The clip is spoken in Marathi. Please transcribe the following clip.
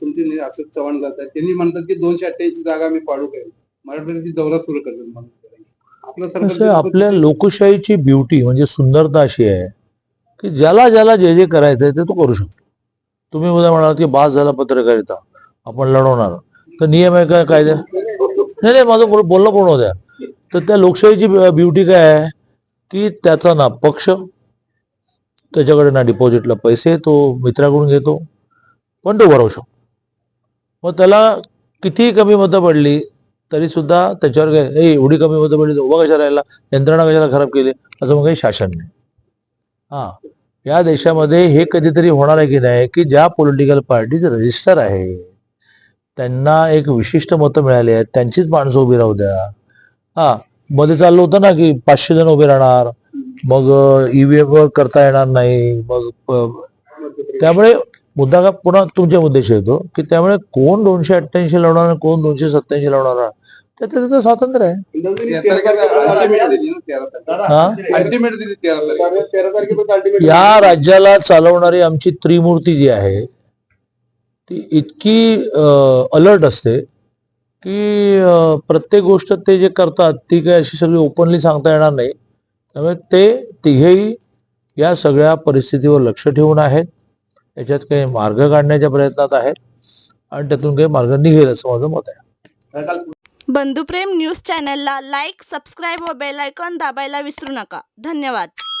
शिवसेने अशोक चव्हाण जात आहेत त्यांनी म्हणतात की दोनशे अठ्ठ्याऐंशी जागा आम्ही पाडू काय? मराठवाड्याची दौरा सुरू करतात म्हणून. आपलं कसं आहे, सरकार आपल्या लोकशाहीची ब्युटी म्हणजे सुंदरता अशी आहे की ज्याला ज्याला जे जे करायचंय ते तो करू शकतो. तुम्ही उद्या म्हणाल की बास झाला पत्रकारिता आपण लढवणार. तर नियम आहे काय कायदा? नाही नाही माझं बोल- बोलणं पूर्ण द्या. तर त्या लोकशाहीची ब्युटी काय आहे? की त्याचा ना पक्ष त्याच्याकडे ना डिपॉझिटला पैसे तो मित्राकडून घेतो पण तो भरवू शकतो. मग त्याला कितीही कमी मतं पडली तरी सुद्धा त्याच्यावर काय हे एवढी कमी मतं पडली तर उभा कशा राहिला? यंत्रणा कशाला खराब केली? असं मग काही शासन नाही. हा. या देशामध्ये हे कधीतरी होणार आहे की नाही की ज्या पॉलिटिकल पार्टीचे रजिस्टर आहे त्यांना एक विशिष्ट मतं मिळाली आहेत त्यांचीच माणसं उभी राहू द्या. हा. मध्ये चाललं होतं ना की पाचशे जण उभे राहणार मग ईव्हीएम करता येणार नाही मग त्यामुळे मुद्दा का पुन्हा तुमच्या मुद्द्याशी येतो की त्यामुळे कोण दोनशे अठ्ठ्याऐंशी लावणार आणि कोण दोनशे सत्याऐंशी लावणार त्याचं त्याचं स्वातंत्र्य आहे. या राज्याला चालवणारी आमची त्रिमूर्ती जी आहे ती इतकी अलर्ट असते की प्रत्येक गोष्ट ते जे करतात ती काय अशी सगळी ओपनली सांगता येणार नाही. त्यामुळे ते तिघेही या सगळ्या परिस्थितीवर लक्ष ठेवून आहेत. याच्यात काही मार्ग काढण्याच्या प्रयत्नात आहेत आणि त्यातून काही मार्ग निघेल असं माझं मत आहे. बंधुप्रेम न्यूज चॅनलला लाईक सबस्क्राईब व बेल आयकॉन दाबायला विसरू नका. धन्यवाद.